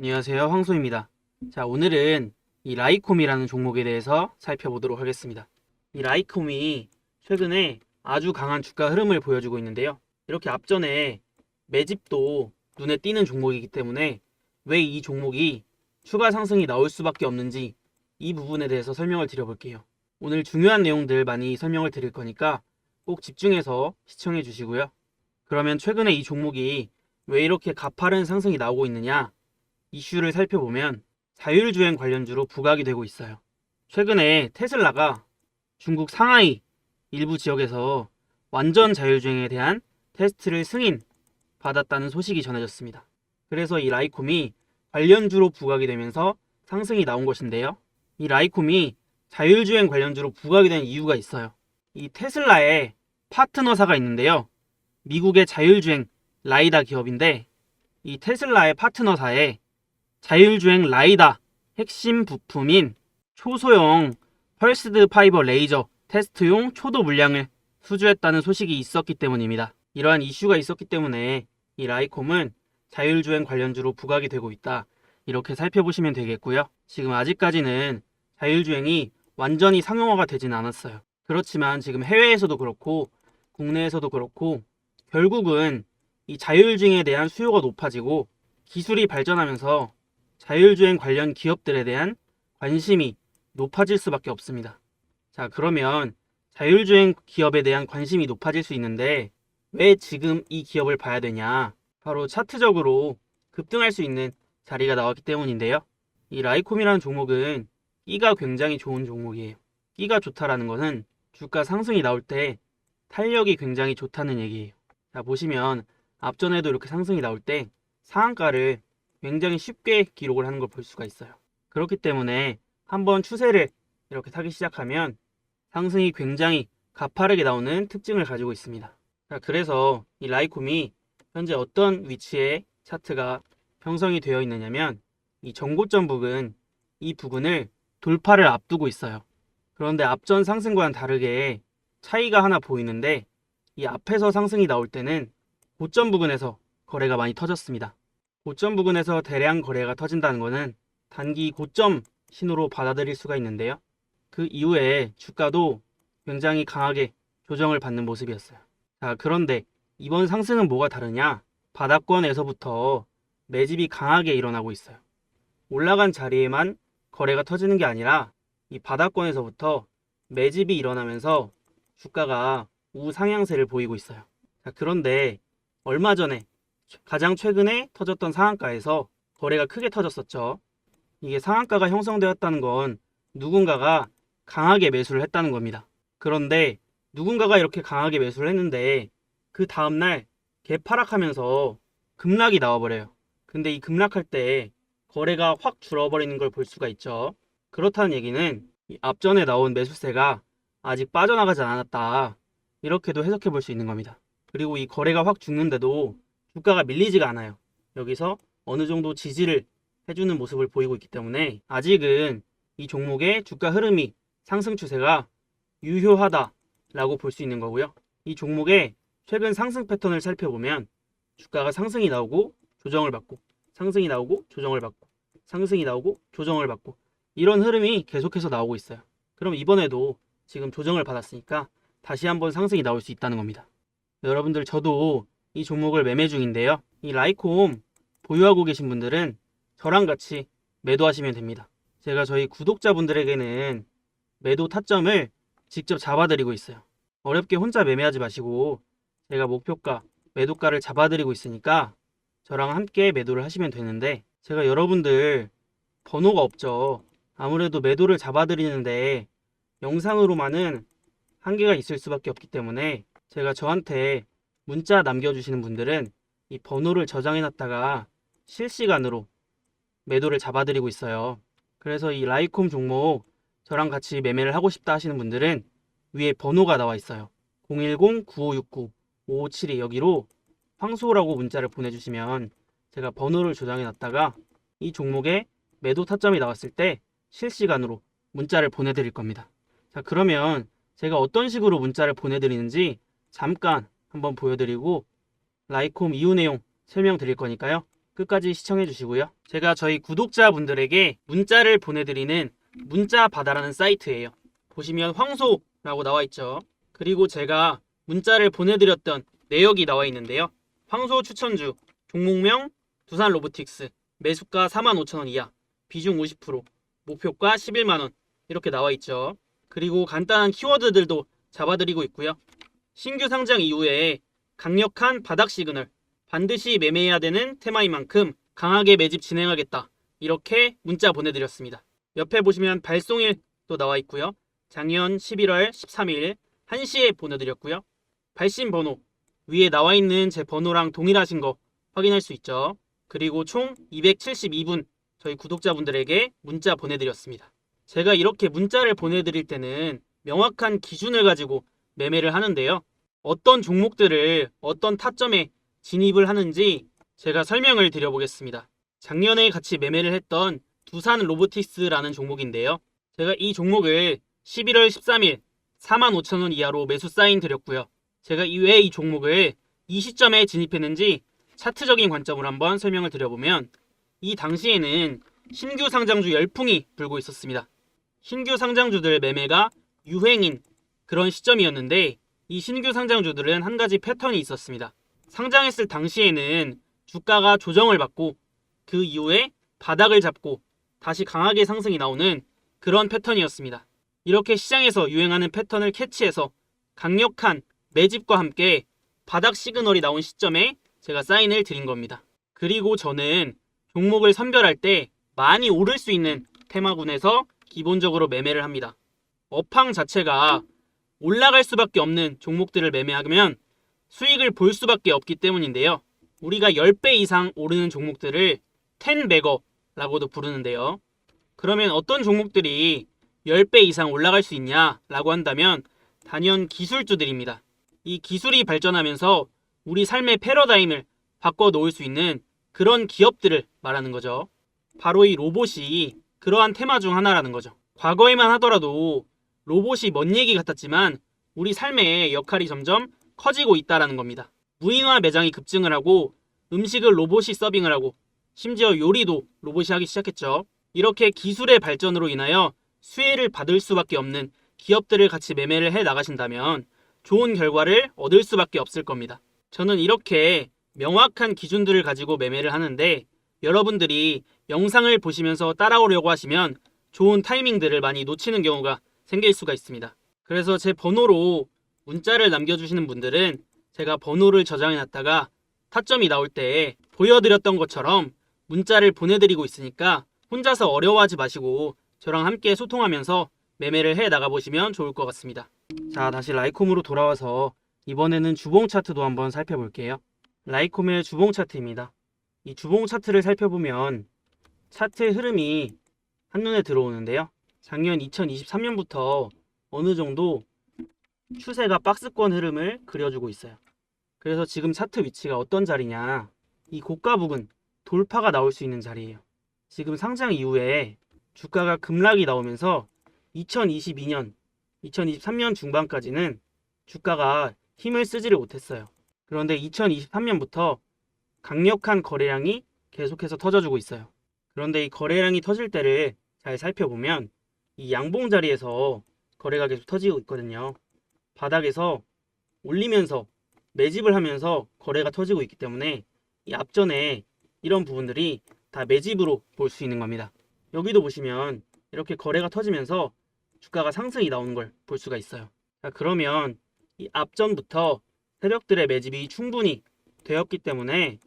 안녕하세요. 황소입니다. 자, 오늘은 이 라이콤이라는 종목에 대해서 살펴보도록 하겠습니다. 이 라이콤이 최근에 아주 강한 주가 흐름을 보여주고 있는데요. 이렇게 앞전에 매집도 눈에 띄는 종목이기 때문에 왜 이 종목이 추가 상승이 나올 수밖에 없는지 이 부분에 대해서 설명을 드려볼게요. 오늘 중요한 내용들 많이 설명을 드릴 거니까 꼭 집중해서 시청해 주시고요. 그러면 최근에 이 종목이 왜 이렇게 가파른 상승이 나오고 있느냐? 이슈를 살펴보면 자율주행 관련주로 부각이 되고 있어요. 최근에 테슬라가 중국 상하이 일부 지역에서 완전 자율주행에 대한 테스트를 승인 받았다는 소식이 전해졌습니다. 그래서 이 라이콤이 관련주로 부각이 되면서 상승이 나온 것인데요. 이 라이콤이 자율주행 관련주로 부각이 된 이유가 있어요. 이 테슬라에 파트너사가 있는데요. 미국의 자율주행 라이다 기업인데 이 테슬라의 파트너사에 자율주행 라이다 핵심 부품인 초소형 펄스드 파이버 레이저 테스트용 초도 물량을 수주했다는 소식이 있었기 때문입니다. 이러한 이슈가 있었기 때문에 이 라이콤은 자율주행 관련주로 부각이 되고 있다. 이렇게 살펴보시면 되겠고요. 지금 아직까지는 자율주행이 완전히 상용화가 되진 않았어요. 그렇지만 지금 해외에서도 그렇고 국내에서도 그렇고 결국은 이 자율주행에 대한 수요가 높아지고 기술이 발전하면서 자율주행 관련 기업들에 대한 관심이 높아질 수밖에 없습니다. 자, 그러면 자율주행 기업에 대한 관심이 높아질 수 있는데 왜 지금 이 기업을 봐야 되냐? 바로 차트적으로 급등할 수 있는 자리가 나왔기 때문인데요. 이 라이콤이라는 종목은 끼가 굉장히 좋은 종목이에요. 끼가 좋다라는 것은 주가 상승이 나올 때 탄력이 굉장히 좋다는 얘기예요. 자, 보시면 앞전에도 이렇게 상승이 나올 때 상한가를 굉장히 쉽게 기록을 하는 걸 볼 수가 있어요. 그렇기 때문에 한번 추세를 이렇게 타기 시작하면 상승이 굉장히 가파르게 나오는 특징을 가지고 있습니다. 자, 그래서 이 라이콤이 현재 어떤 위치에 차트가 형성이 되어 있느냐면 이 정고점 부근 이 부근을 돌파를 앞두고 있어요. 그런데 앞전 상승과는 다르게 차이가 하나 보이는데 이 앞에서 상승이 나올 때는 고점 부근에서 거래가 많이 터졌습니다. 고점 부근에서 대량 거래가 터진다는 것은 단기 고점 신호로 받아들일 수가 있는데요. 그 이후에 주가도 굉장히 강하게 조정을 받는 모습이었어요. 자, 그런데 이번 상승은 뭐가 다르냐? 바닥권에서부터 매집이 강하게 일어나고 있어요. 올라간 자리에만 거래가 터지는 게 아니라 이 바닥권에서부터 매집이 일어나면서 주가가 우상향세를 보이고 있어요. 자, 그런데 얼마 전에 가장 최근에 터졌던 상한가에서 거래가 크게 터졌었죠. 이게 상한가가 형성되었다는 건 누군가가 강하게 매수를 했다는 겁니다. 그런데 누군가가 이렇게 강하게 매수를 했는데 그 다음날 개파락하면서 급락이 나와버려요. 근데 이 급락할 때 거래가 확 줄어버리는 걸 볼 수가 있죠. 그렇다는 얘기는 이 앞전에 나온 매수세가 아직 빠져나가지 않았다. 이렇게도 해석해 볼 수 있는 겁니다. 그리고 이 거래가 확 죽는데도 주가가 밀리지가 않아요. 여기서 어느 정도 지지를 해주는 모습을 보이고 있기 때문에 아직은 이 종목의 주가 흐름이 상승 추세가 유효하다라고 볼 수 있는 거고요. 이 종목의 최근 상승 패턴을 살펴보면 주가가 상승이 나오고 조정을 받고 상승이 나오고 조정을 받고 상승이 나오고 조정을 받고 이런 흐름이 계속해서 나오고 있어요. 그럼 이번에도 지금 조정을 받았으니까 다시 한번 상승이 나올 수 있다는 겁니다. 여러분들 저도 이 종목을 매매 중인데요. 이 라이콤 보유하고 계신 분들은 저랑 같이 매도하시면 됩니다. 제가 저희 구독자분들에게는 매도 타점을 직접 잡아드리고 있어요. 어렵게 혼자 매매하지 마시고 제가 목표가, 매도가를 잡아드리고 있으니까 저랑 함께 매도를 하시면 되는데 제가 여러분들 번호가 없죠. 아무래도 매도를 잡아드리는데 영상으로만은 한계가 있을 수밖에 없기 때문에 제가 저한테 문자 남겨주시는 분들은 이 번호를 저장해놨다가 실시간으로 매도를 잡아드리고 있어요. 그래서 이 라이콤 종목 저랑 같이 매매를 하고 싶다 하시는 분들은 위에 번호가 나와 있어요. 010-9569-5572 여기로 황소라고 문자를 보내주시면 제가 번호를 저장해놨다가 이 종목에 매도 타점이 나왔을 때 실시간으로 문자를 보내드릴 겁니다. 자, 그러면 제가 어떤 식으로 문자를 보내드리는지 잠깐 한번 보여드리고 라이콤 이후 내용 설명드릴 거니까요. 끝까지 시청해 주시고요. 제가 저희 구독자분들에게 문자를 보내드리는 문자바다라는 사이트예요. 보시면 황소라고 나와 있죠. 그리고 제가 문자를 보내드렸던 내역이 나와 있는데요. 황소 추천주, 종목명 두산 로보틱스, 매수가 45,000원 이하, 비중 50%, 목표가 11만원 이렇게 나와 있죠. 그리고 간단한 키워드들도 잡아드리고 있고요. 신규 상장 이후에 강력한 바닥 시그널, 반드시 매매해야 되는 테마인 만큼 강하게 매집 진행하겠다. 이렇게 문자 보내드렸습니다. 옆에 보시면 발송일 또 나와 있고요. 작년 11월 13일 1시에 보내드렸고요. 발신 번호 위에 나와 있는 제 번호랑 동일하신 거 확인할 수 있죠. 그리고 총 272분 저희 구독자분들에게 문자 보내드렸습니다. 제가 이렇게 문자를 보내드릴 때는 명확한 기준을 가지고 매매를 하는데요. 어떤 종목들을 어떤 타점에 진입을 하는지 제가 설명을 드려보겠습니다. 작년에 같이 매매를 했던 두산 로보틱스라는 종목인데요. 제가 이 종목을 11월 13일 45,000원 이하로 매수 사인 드렸고요. 제가 이외에 이 종목을 이 시점에 진입했는지 차트적인 관점으로 한번 설명을 드려보면 이 당시에는 신규 상장주 열풍이 불고 있었습니다. 신규 상장주들 매매가 유행인 그런 시점이었는데 이 신규 상장주들은 한 가지 패턴이 있었습니다. 상장했을 당시에는 주가가 조정을 받고 그 이후에 바닥을 잡고 다시 강하게 상승이 나오는 그런 패턴이었습니다. 이렇게 시장에서 유행하는 패턴을 캐치해서 강력한 매집과 함께 바닥 시그널이 나온 시점에 제가 사인을 드린 겁니다. 그리고 저는 종목을 선별할 때 많이 오를 수 있는 테마군에서 기본적으로 매매를 합니다. 업황 자체가 올라갈 수밖에 없는 종목들을 매매하면 수익을 볼 수밖에 없기 때문인데요. 우리가 10배 이상 오르는 종목들을 10배거라고도 부르는데요. 그러면 어떤 종목들이 10배 이상 올라갈 수 있냐라고 한다면 단연 기술주들입니다. 이 기술이 발전하면서 우리 삶의 패러다임을 바꿔 놓을 수 있는 그런 기업들을 말하는 거죠. 바로 이 로봇이 그러한 테마 중 하나라는 거죠. 과거에만 하더라도 로봇이 먼 얘기 같았지만 우리 삶의 역할이 점점 커지고 있다라는 겁니다. 무인화 매장이 급증을 하고 음식을 로봇이 서빙을 하고 심지어 요리도 로봇이 하기 시작했죠. 이렇게 기술의 발전으로 인하여 수혜를 받을 수밖에 없는 기업들을 같이 매매를 해 나가신다면 좋은 결과를 얻을 수밖에 없을 겁니다. 저는 이렇게 명확한 기준들을 가지고 매매를 하는데 여러분들이 영상을 보시면서 따라오려고 하시면 좋은 타이밍들을 많이 놓치는 경우가 생길 수가 있습니다. 그래서 제 번호로 문자를 남겨주시는 분들은 제가 번호를 저장해 놨다가 타점이 나올 때 보여드렸던 것처럼 문자를 보내드리고 있으니까 혼자서 어려워하지 마시고 저랑 함께 소통하면서 매매를 해 나가보시면 좋을 것 같습니다. 자, 다시 라이콤으로 돌아와서 이번에는 주봉 차트도 한번 살펴볼게요. 라이콤의 주봉 차트입니다. 이 주봉 차트를 살펴보면 차트의 흐름이 한눈에 들어오는데요. 작년 2023년부터 어느 정도 추세가 박스권 흐름을 그려주고 있어요. 그래서 지금 차트 위치가 어떤 자리냐. 이 고가 부근 돌파가 나올 수 있는 자리예요. 지금 상장 이후에 주가가 급락이 나오면서 2022년, 2023년 중반까지는 주가가 힘을 쓰지를 못했어요. 그런데 2023년부터 강력한 거래량이 계속해서 터져주고 있어요. 그런데 이 거래량이 터질 때를 잘 살펴보면 이 양봉 자리에서 거래가 계속 터지고 있거든요. 바닥에서 올리면서 매집을 하면서 거래가 터지고 있기 때문에 이 앞전에 이런 부분들이 다 매집으로 볼 수 있는 겁니다. 여기도 보시면 이렇게 거래가 터지면서 주가가 상승이 나오는 걸 볼 수가 있어요. 자, 그러면 이 앞전부터 세력들의 매집이 충분히 되었기 때문에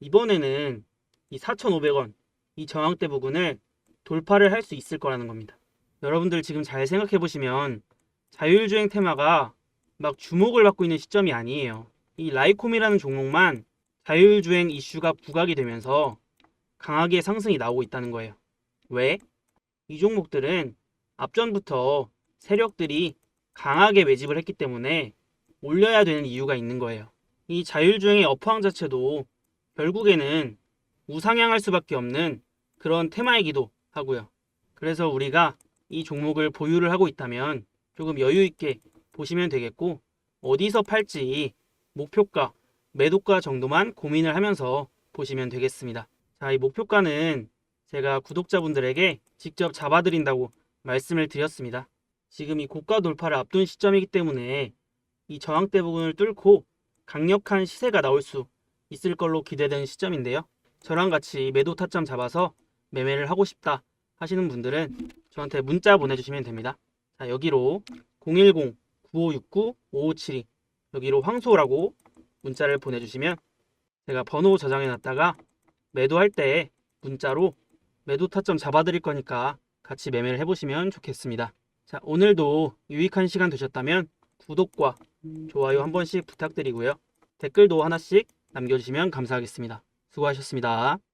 이번에는 이 4,500원 이 저항대 부분을 돌파를 할 수 있을 거라는 겁니다. 여러분들 지금 잘 생각해 보시면 자율주행 테마가 막 주목을 받고 있는 시점이 아니에요. 이 라이콤이라는 종목만 자율주행 이슈가 부각이 되면서 강하게 상승이 나오고 있다는 거예요. 왜? 이 종목들은 앞전부터 세력들이 강하게 매집을 했기 때문에 올려야 되는 이유가 있는 거예요. 이 자율주행의 업황 자체도 결국에는 우상향할 수밖에 없는 그런 테마이기도 하고요. 그래서 우리가 이 종목을 보유를 하고 있다면 조금 여유 있게 보시면 되겠고 어디서 팔지 목표가, 매도가 정도만 고민을 하면서 보시면 되겠습니다. 자, 이 목표가는 제가 구독자분들에게 직접 잡아드린다고 말씀을 드렸습니다. 지금 이 고가 돌파를 앞둔 시점이기 때문에 이 저항대 부분을 뚫고 강력한 시세가 나올 수 있을 걸로 기대되는 시점인데요. 저랑 같이 매도 타점 잡아서 매매를 하고 싶다 하시는 분들은 저한테 문자 보내주시면 됩니다. 자, 여기로 010-9569-5572 여기로 황소라고 문자를 보내주시면 제가 번호 저장해 놨다가 매도할 때 문자로 매도 타점 잡아드릴 거니까 같이 매매를 해보시면 좋겠습니다. 자, 오늘도 유익한 시간 되셨다면 구독과 좋아요 한 번씩 부탁드리고요. 댓글도 하나씩 남겨주시면 감사하겠습니다. 수고하셨습니다.